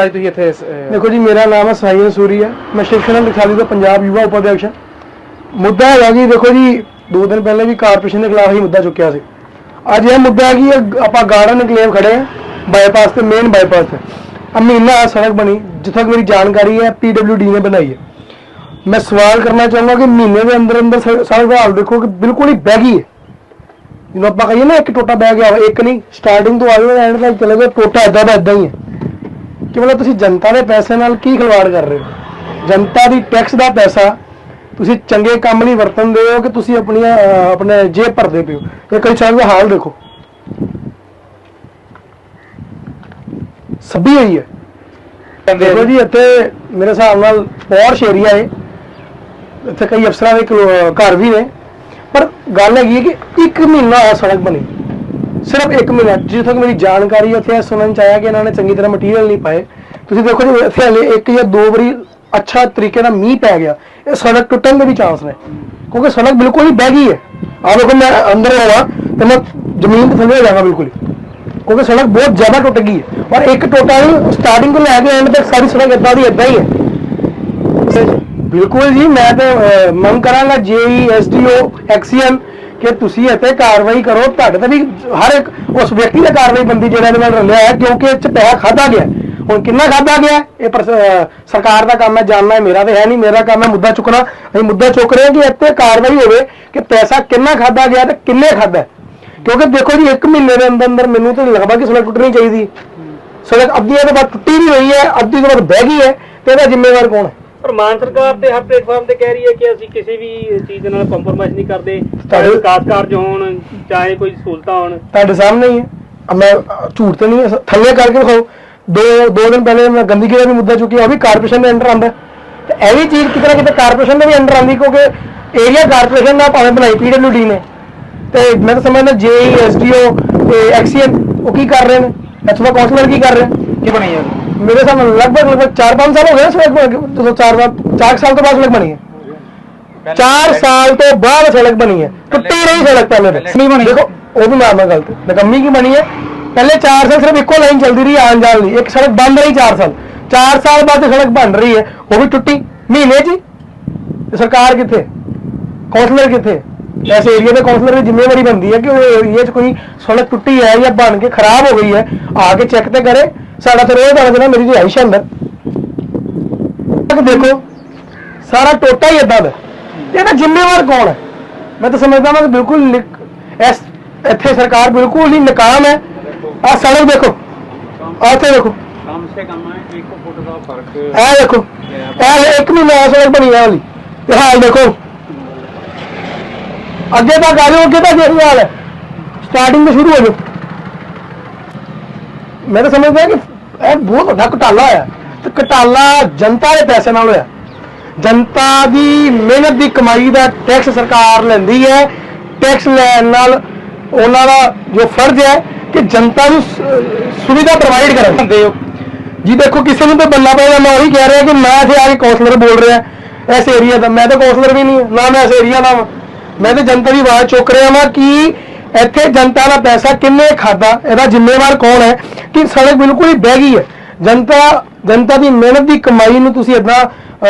ਅੱਜ ਤੁਸੀਂ ਇੱਥੇ ਅਹ, ਦੇਖੋ ਜੀ ਮੇਰਾ ਨਾਮ ਹੈ ਸਾਈਨ ਸੂਰੀ ਹੈ ਮੈਂ ਸ਼ਿਵਸ਼ਰਨ ਲਿਖਾਲੀ ਤੋਂ ਪੰਜਾਬ ਯੁਵਾ ਉਪਾਧਿਆਕਸ਼ ਹਾਂ। ਮੁੱਦਾ ਹੈਗਾ ਜੀ ਦੇਖੋ ਜੀ ਦੋ ਦਿਨ ਪਹਿਲੇ ਵੀ ਕਾਰਪੋਰੇਸ਼ਨ ਦੇ ਖਿਲਾਫ ਹੀ ਮੁੱਦਾ ਚੁੱਕਿਆ ਸੀ। ਅੱਜ ਇਹ ਮੁੱਦਾ ਹੈ ਕਿ ਇਹ ਆਪਾਂ ਗਾਰਡਨ ਇਨਕਲੇਵ ਖੜੇ ਹਾਂ ਬਾਈਪਾਸ ਤੇ ਮੇਨ ਬਾਈਪਾਸ ਤੇ। ਆ ਮਹੀਨਾ ਹੈ ਸੜਕ ਬਣੀ ਜਿੱਥੋਂ ਤੱਕ ਮੇਰੀ ਜਾਣਕਾਰੀ ਹੈ ਪੀਡਬਲਯੂਡੀ ਨੇ ਬਣਾਈ ਹੈ। ਮੈਂ ਸਵਾਲ ਕਰਨਾ ਚਾਹੁੰਦਾ ਕਿ ਮਹੀਨੇ ਦੇ ਅੰਦਰ ਅੰਦਰ ਸੜ- ਸੜਕ ਦਾ ਹਾਲ ਦੇਖੋ ਕਿ ਬਿਲਕੁਲ ਹੀ ਬਹਿ ਗਈ ਹੈ। ਜਿਹਨੂੰ ਆਪਾਂ ਕਹੀਏ ਨਾ ਇੱਕ ਟੋਟਾ ਬਹਿ ਗਿਆ ਵਾ, ਇੱਕ ਨਹੀਂ ਸਟਾਰਟਿੰਗ ਤੋਂ ਆਗੇ ਐਂਡ ਤੱਕ ਚਲੇ ਗਏ ਟੋਟਾ ਇਦਾਂ ਦਾ ਇਦਾਂ ਹੀ ਹੈ। ਕਿ ਮਤਲਬ ਤੁਸੀਂ ਜਨਤਾ ਦੇ ਪੈਸੇ ਨਾਲ ਕੀ ਖਿਲਵਾੜ ਕਰ ਰਹੇ ਹੋ? ਜਨਤਾ ਦੀ ਟੈਕਸ ਦਾ ਪੈਸਾ ਤੁਸੀਂ ਚੰਗੇ ਕੰਮ ਨਹੀਂ ਵਰਤਨ ਦੇ ਹੋ ਕਿ ਤੁਸੀਂ ਆਪਣੀਆਂ ਅਹ, ਆਪਣੇ ਜੇਬ ਭਰਦੇ ਪਿਓ ਇਹ ਕਈ ਸਾਲ ਦਾ ਹਾਲ ਦੇਖੋ। ਸਭੀ ਹੋਈ ਹੈ। ਦੇਖੋ ਜੀ ਇੱਥੇ ਮੇਰੇ ਹਿਸਾਬ ਨਾਲ ਪੌਸ਼ ਏਰੀਆ ਹੈ ਇੱਥੇ ਕਈ ਅਫਸਰਾਂ ਦੇ ਕਲੋ- ਘਰ ਵੀ ਨੇ। ਪਰ ਗੱਲ ਹੈਗੀ ਹੈ ਕਿ ਇੱਕ ਮਹੀਨਾ ਹੋਇਆ ਸੜਕ ਬਣੀ। ਸਿਰਫ ਇੱਕ ਮਿੰਟ ਜਿੱਥੋਂ ਤੱਕ ਮੇਰੀ ਜਾਣਕਾਰੀ ਹੈ, ਉੱਥੇ ਸੁਣਨ ਚ ਆਇਆ ਕਿ ਇਹਨਾਂ ਨੇ ਚੰਗੀ ਤਰ੍ਹਾਂ ਮਟੀਰੀਅਲ ਨਹੀਂ ਪਾਏ। ਤੁਸੀਂ ਦੇਖੋ ਜੀ ਇੱਥੇ ਹਲੇ ਇੱਕ ਜਾਂ ਦੋ ਵਾਰੀ ਅੱਛਾ ਤਰੀਕੇ ਨਾਲ ਮੀਂਹ ਪੈ ਗਿਆ। ਇਹ ਸੜਕ ਟੁੱਟਣ ਦੇ ਵੀ ਚਾਂਸ ਨੇ ਕਿਉਂਕਿ ਸੜਕ ਬਿਲਕੁਲ ਹੀ ਬਹਿ ਗਈ ਹੈ। ਆ ਦੇਖੋ ਮੈਂ ਅੰਦਰ ਆਵਾਂ ਤੇ ਮੈਂ ਜ਼ਮੀਨ ਤੇ ਥੱਲੇ ਹੋ ਜਾਵਾਂਗਾ ਬਿਲਕੁਲ ਹੀ ਕਿਉਂਕਿ ਸੜਕ ਬਹੁਤ ਜ਼ਿਆਦਾ ਟੁੱਟ ਗਈ ਹੈ। ਔਰ ਇੱਕ ਟੋਟਾ ਨਹੀਂ ਸਟਾਰਟਿੰਗ ਤੋਂ ਲੈ ਕੇ ਐਂਡ ਤੱਕ ਸਾਰੀ ਸੜਕ ਇਦਾਂ ਦੀ ਇਦਾਂ ਹੀ ਹੈ। ਬਿਲਕੁਲ ਜੀ ਮੈਂ ਤੇ ਮੰਗ ਕਰਾਂਗਾ ਜੇਈ ਐਸਡੀਓ ਐਕਸੀਐਨ ਕਿ ਤੁਸੀਂ ਇੱਥੇ ਕਾਰਵਾਈ ਕਰੋ, ਤੁਹਾਡੇ ਤੇ ਵੀ ਹਰ ਇੱਕ ਉਸ ਵਿਅਕਤੀ ਦਾ ਕਾਰਵਾਈ ਬੰਦੀ ਜਿਹੜਾ ਇਹਦੇ ਨਾਲ ਰਲਿਆ ਹੈ, ਕਿਉਂਕਿ ਇਹ ਚ ਪੈਸਾ ਖਾਦਾ ਗਿਆ ਹੁਣ ਕਿੰਨਾ ਖਾਦਾ ਗਿਆ ਇਹ ਪ੍ਰਸ- ਸਰਕਾਰ ਦਾ ਕੰਮ ਹੈ ਜਾਣਨਾ ਹੈ, ਮੇਰਾ ਤੇ ਹੈ ਨਹੀਂ, ਮੇਰਾ ਕੰਮ ਹੈ ਮੁੱਦਾ ਚੁੱਕਣਾ। ਅਸੀਂ ਮੁੱਦਾ ਚੁੱਕ ਰਹੇ ਹਾਂ ਕਿ ਇੱਥੇ ਕਾਰਵਾਈ ਹੋਵੇ ਕਿ ਪੈਸਾ ਕਿੰਨਾ ਖਾਦਾ ਗਿਆ ਤੇ ਕਿੰਨੇ ਖਾਦਾ ਕਿਉਂਕਿ ਦੇਖੋ ਜੀ, ਇੱਕ ਮਹੀਨੇ ਦੇ ਅੰਦਰ ਅੰਦਰ ਮੈਨੂੰ ਤਾਂ ਨਹੀਂ ਲੱਗਦਾ ਕਿ ਸੜਕ ਟੁੱਟਣੀ ਚਾਹੀਦੀ ਸੜਕ ਅੱਧੀਆਂ ਤੋਂ ਬਾਅਦ ਟੁੱਟੀ ਨਹੀਂ ਹੋਈ ਹੈ, ਅੱਧੀ ਤੋਂ ਬਾਅਦ ਬਹਿ ਗਈ ਹੈ, ਤੇ ਇਹਦਾ ਜ਼ਿੰਮੇਵਾਰ ਕੌਣ ਹੈ? ਪਰ ਮਾਨ ਸਰਕਾਰ ਤੇ ਹਰ ਪਲੇਟਫਾਰਮ ਤੇ ਕਹਿ ਰਹੀ ਹੈ ਕਿ ਅਸੀਂ ਕਿਸੇ ਵੀ ਚੀਜ਼ ਨਾਲ ਕੰਪਰੋਮਾਈਜ਼ ਨਹੀਂ ਕਰਦੇ। ਚਾਹੇ ਤੁਹਾਡੇ- ਵਿਕਾਸ ਕਾਰਜ ਹੋਣ ਚਾਹੇ ਕੋਈ ਸਹੂਲਤਾਂ ਹੋਣ। ਤੁਹਾਡੇ ਸਾਹਮਣੇ ਹੀ ਹੈ। ਮੈਂ ਝੂਠ ਤੇ ਨਹੀਂ ਥੱਲੇ ਕਰਕੇ ਦਿਖਾਓ। ਦੋ ਦੋ ਦਿਨ ਪਹਿਲੇ ਮੈਂ ਗੰਦਗੀ ਦਾ ਵੀ ਮੁੱਦਾ ਚੁੱਕਿਆ ਉਹ ਵੀ ਕਾਰਪੋਰੇਸ਼ਨ ਦੇ ਅੰਡਰ ਆਉਂਦਾ। ਹੈ। ਤੇ ਇਹ ਵੀ ਚੀਜ਼ ਕਿਤੇ ਨਾ ਕਿਤੇ ਕਾਰਪੋਰੇਸ਼ਨ ਦੇ ਵੀ ਅੰਡਰ ਆਉਂਦੀ ਕਿਉਂਕਿ ਏਰੀਆ ਕਾਰਪੋਰੇਸ਼ਨ ਦਾ ਭਾਵੇਂ ਬਣਾਈ ਪੀਡਬਲਯੂਡੀ ਨੇ। ਤੇ ਮੈਂ ਤਾਂ ਸਮਝਦਾ ਜੇਈ ਐਸਡੀਓ ਤੇ ਐਕਸੀਐਨ ਉਹ ਕੀ ਕਰ ਰਹੇ ਨੇ? ਇੱਥੋਂ ਦਾ ਕਾਉਂਸਲਰ ਕੀ ਕਰ ਰਹੇ ਨੇ? ਕੀ ਬਣੀ ਹੈ ਮੇਰੇ ਹਿਸਾਬ ਨਾਲ ਲਗਭਗ ਲਗਭਗ 4-5 ਸਾਲ ਹੋ ਗਏ ਨਾ ਸੜਕ ਬਣ ਕੇ ਜਦੋਂ 4 4 ਸਾਲ ਤੋਂ ਬਾਅਦ ਸੜਕ ਬਣੀ ਹੈ 4 ਸਾਲ ਤੋਂ ਬਾਅਦ ਸੜਕ ਬਣੀ ਹੈ ਟੁੱਟੀ ਰਹੀ ਸੜਕ ਪਹਿਲੇ ਤੇ ਨਹੀਂ ਬਣੀ। ਦੇਖੋ ਉਹ ਵੀ ਮਾਰਨਾ ਗਲਤ ਹੈ ਨਕੰਮੀ ਕੀ ਬਣੀ ਹੈ ਪਹਿਲੇ 4 ਸਾਲ ਸਿਰਫ ਇੱਕੋ ਲਾਈਨ ਚੱਲਦੀ ਰਹੀ ਆਉਣ ਜਾਣ ਲਈ ਇੱਕ ਸੜਕ ਬੰਦ ਰਹੀ 4 ਸਾਲ 4 ਸਾਲ ਬਾਅਦ ਇਹ ਸੜਕ ਬਣ ਰਹੀ ਹੈ ਉਹ ਵੀ ਟੁੱਟੀ ਮਹੀਨੇ 'ਚ ਹੀ। ਤੇ ਸਰਕਾਰ ਕਿੱਥੇ ਕਾਉਂਸਲਰ ਕਿੱਥੇ ਇਸ ਏਰੀਆ ਦੇ ਕਾਉਂਸਲਰ ਦੀ ਜ਼ਿੰਮੇਵਾਰੀ ਬਣਦੀ ਹੈ ਕਿ ਉਹ ਏਰੀਆ 'ਚ ਕੋਈ ਸੜਕ ਟੁੱਟੀ ਹੈ ਤੇ ਸਾਡਾ ਤਾਂ ਰੋਜ਼ ਬਣ ਜਾਣਾ ਮੇਰੀ ਰਿਹਾਇਸ਼ ਹੈ ਅੰਦਰ ਤੱਕ ਦੇਖੋ ਸਾਰਾ ਟੋਟਾ ਹੀ ਇਦਾਂ ਦਾ। ਤੇ ਇਹਦਾ ਜ਼ਿੰਮੇਵਾਰ ਕੌਣ ਹੈ? ਮੈਂ ਤਾਂ ਸਮਝਦਾ ਕਿ ਬਿਲਕੁਲ ਨਿਕ- ਇਸ ਇੱਥੇ ਸਰਕਾਰ ਬਿਲਕੁਲ ਹੀ ਨਕਾਮ ਹੈ। ਆ ਸੜਕ ਦੇਖੋ। ਆਹ ਇੱਥੇ ਦੇਖੋ। ਕਮ ਸੇ ਕਮ 1 ਫੁੱਟ ਦਾ ਫ਼ਰਕ ਇਹ ਦੇਖੋ। ਇਹ ਇੱਕ ਮਹੀਨਾ ਹੋਇਆ ਸੜਕ ਬਣੀ ਹੈ ਵਾਲੀ ਤੇ ਹਾਲ ਦੇਖੋ। ਅੱਗੇ ਆ ਜਾਓ ਅੱਗੇ ਤੱਕ ਦੇਖ ਹਾਲ ਹੈ। ਸਟਾਰਟਿੰਗ ਤੋਂ ਸ਼ੁਰੂ ਹੋ ਜਾਓ। ਮੈਂ ਤਾਂ ਸਮਝਦਾ ਕਿ ਇਹ ਬਹੁਤ ਵੱਡਾ ਘਟਾਲਾ ਹੋਇਆ। ਤੇ ਘਟਾਲਾ ਜਨਤਾ ਦੇ ਪੈਸੇ ਨਾਲ ਹੋਇਆ। ਜਨਤਾ ਦੀ ਮਿਹਨਤ ਦੀ ਕਮਾਈ ਦਾ ਟੈਕਸ ਸਰਕਾਰ ਲੈਂਦੀ ਹੈ। ਟੈਕਸ ਲੈਣ ਨਾਲ ਉਹਨਾਂ ਦਾ ਜੋ ਫਰਜ਼ ਹੈ ਕਿ ਜਨਤਾ ਨੂੰ ਸੁਵਿਧਾ ਪ੍ਰੋਵਾਈਡ ਕਰਨ। ਹੋ ਜੀ ਦੇਖੋ ਕਿਸੇ ਨੂੰ ਤਾਂ ਬੰਨਾ ਪਏਗਾ ਮੈਂ ਉਹੀ ਕਹਿ ਰਿਹਾ ਕਿ ਮੈਂ ਇੱਥੇ ਆ ਕੇ ਕਾਉਂਸਲਰ ਬੋਲ ਰਿਹਾ। ਇਸ ਏਰੀਆ ਦਾ ਮੈਂ ਤਾਂ ਕਾਉਂਸਲਰ ਵੀ ਨਹੀਂ ਹਾਂ, ਨਾ ਮੈਂ ਇਸ ਏਰੀਆ ਦਾ। ਮੈਂ ਤਾਂ ਜਨਤਾ ਦੀ ਆਵਾਜ਼ ਚੁੱਕ ਰਿਹਾ ਵਾਂ ਕਿ ਇੱਥੇ ਜਨਤਾ ਦਾ ਪੈਸਾ ਕਿੰਨੇ ਖਾਦਾ ਇਹਦਾ ਜ਼ਿੰਮੇਵਾਰ ਕੌਣ ਹੈ? ਕਿ ਸੜਕ ਬਿਲਕੁਲ ਹੀ ਬਹਿ ਗਈ ਹੈ। ਜਨਤਾ ਜਨਤਾ ਦੀ ਮਿਹਨਤ ਦੀ ਕਮਾਈ ਨੂੰ ਤੁਸੀਂ ਇਦਾਂ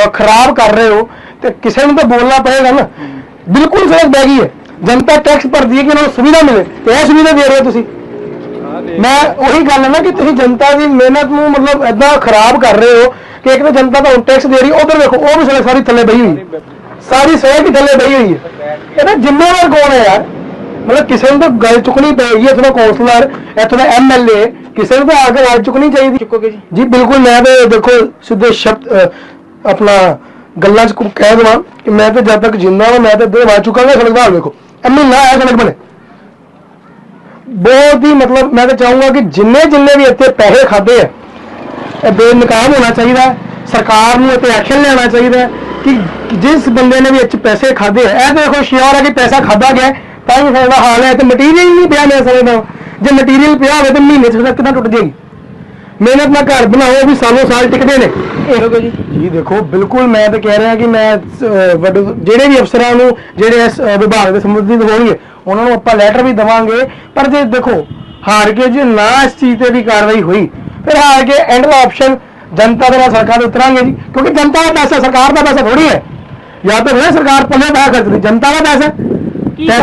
ਖਰਾਬ ਕਰ ਰਹੇ ਹੋ ਤੇ ਕਿਸੇ ਨੂੰ ਤਾਂ ਬੋਲਣਾ ਪਏਗਾ ਨਾ। ਬਿਲਕੁਲ ਸੜਕ ਬਹਿ ਗਈ ਹੈ। ਜਨਤਾ ਟੈਕਸ ਭਰਦੀ ਹੈ ਕਿ ਉਹਨਾਂ ਨੂੰ ਸੁਵਿਧਾ ਮਿਲੇ। ਤੇ ਇਹ ਸੁਵਿਧਾ ਦੇ ਰਹੇ ਹੋ ਤੁਸੀਂ। ਮੈਂ ਉਹੀ ਗੱਲ ਹੈ ਨਾ ਕਿ ਤੁਸੀਂ ਜਨਤਾ ਦੀ ਮਿਹਨਤ ਨੂੰ ਮਤਲਬ ਐਦਾਂ ਖਰਾਬ ਕਰ ਰਹੇ ਹੋ ਕਿ ਇੱਕ ਤਾਂ ਜਨਤਾ ਤਾਂ ਟੈਕਸ ਦੇ ਰਹੀ, ਉਧਰ ਵੇਖੋ, ਉਹ ਵੀ ਸੜਕ ਸਾਰੀ ਥੱਲੇ ਬਈ ਹੋਈ ਸਾਰੀ ਸੜਕ ਹੀ ਥੱਲੇ ਬਈ ਹੋਈ ਹੈ। ਇਹਦਾ ਜ਼ਿੰਮੇਵਾਰ ਕੌਣ ਹੈ ਯਾਰ? ਮਤਲਬ ਕਿਸੇ ਨੂੰ ਤਾਂ ਗੱਲ ਚੁੱਕਣੀ ਪਏਗੀ, ਇੱਥੋਂ ਦਾ ਕੌਂਸਲਰ, ਇੱਥੋਂ ਦਾ ਐਮਐਲਏ ਕਿਸੇ ਨੂੰ ਤਾਂ ਆ ਕੇ ਗੱਲ ਚੁੱਕਣੀ ਚਾਹੀਦੀ। ਚੁੱਕੋਗੇ ਜੀ? ਜੀ ਬਿਲਕੁਲ ਮੈਂ ਤੇ ਦੇਖੋ ਸਿੱਧੇ ਸ਼ਬਦ ਅਹ, ਆਪਣਾ ਗੱਲਾਂ 'ਚ ਕੁ- ਕਹਿ ਦਵਾਂ ਕਿ ਮੈਂ ਤੇ ਜਦ ਤੱਕ ਜਿੰਦਾ ਹਾਂ ਮੈਂ ਤੇ ਦੇ ਵਾ ਚੁੱਕਾਂਗਾ ਸੜਕ ਦਾ ਹਾਲ ਵੇਖੋ। ਐਵੇਂ ਨਾ ਆਇਆ ਸੜਕ ਬਣੇ। ਬਹੁਤ ਹੀ ਮਤਲਬ ਮੈਂ ਤਾਂ ਚਾਹੂੰਗਾ ਕਿ ਜਿੰਨੇ ਜਿੰਨੇ ਵੀ ਇੱਥੇ ਪੈਸੇ ਖਾਦੇ ਆ ਇਹ ਬੇਨਕਾਮ ਹੋਣਾ ਚਾਹੀਦਾ ਹੈ। ਸਰਕਾਰ ਨੂੰ ਇੱਥੇ ਐਕਸ਼ਨ ਲੈਣਾ ਚਾਹੀਦਾ ਹੈ ਕਿ ਜਿਸ ਬੰਦੇ ਨੇ ਵੀ ਇੱਥੇ ਪੈਸੇ ਖਾਦੇ ਆ ਇਹ ਦੇਖੋ ਸ਼ਿਓਰ ਹੈ ਕਿ ਪੈਸਾ ਖਾਦਾ ਗਿਆ ਹੈ, ਤਾਂ ਹੀ ਸਾਡਾ ਹਾਲ ਹੈ ਤੇ ਮਟੀਰੀਅਲ ਨਹੀਂ ਪਿਆ ਮੈਂ ਸਮਝਦਾ ਜੇ ਮਟੀਰੀਅਲ ਪਿਆ ਹੋਵੇ ਤਾਂ ਮਹੀਨੇ ਚ ਸੜਕ ਕਿੱਦਾਂ ਟੁੱਟ ਜਾਏਗੀ ਮਿਹਨਤ ਨਾਲ ਘਰ ਬਣਾਓ ਉਹ ਵੀ ਸਾਲੋਂ ਸਾਲ ਟਿਕਦੇ ਨੇ। ਇਹੋ ਜੀ। ਜੀ ਦੇਖੋ ਬਿਲਕੁਲ ਮੈਂ ਤਾਂ ਕਹਿ ਰਿਹਾ ਕਿ ਮੈਂ ਅਹ, ਵੱਡੇ ਜਿਹੜੇ ਵੀ ਅਫਸਰਾਂ ਨੂੰ ਜਿਹੜੇ ਇਸ ਅਹ, ਵਿਭਾਗ ਦੇ ਸੰਬੰਧਿਤ ਹੋਣਗੇ ਉਹਨਾਂ ਨੂੰ ਆਪਾਂ ਲੈਟਰ ਵੀ ਦਵਾਂਗੇ। ਪਰ ਜੇ ਦੇਖੋ ਹਾਰ ਕੇ ਜੇ ਨਾ ਇਸ ਚੀਜ਼ ਤੇ ਵੀ ਕਾਰਵਾਈ ਹੋਈ ਫਿਰ ਹਾਰ ਕੇ ਐਂਡ ਦਾ ਆਪਸ਼ਨ ਜਨਤਾ ਦੇ ਨਾਲ ਸਰਕਾਰ ਦੇ ਉਤਰਾਂਗੇ ਜੀ। ਕਿਉਂਕਿ ਜਨਤਾ ਦਾ ਪੈਸਾ ਸਰਕਾਰ ਦਾ ਪੈਸਾ ਥੋੜੀ ਹੈ। ਜਾਂ ਤਾਂ ਹੈ ਸਰਕਾਰ ਪੱਲੇ ਪੈਸਾ ਖਰਚਦੀ। ਜਨਤਾ ਦਾ ਪੈਸਾ ਹੈ। ਕੀ ਟੈਕਸ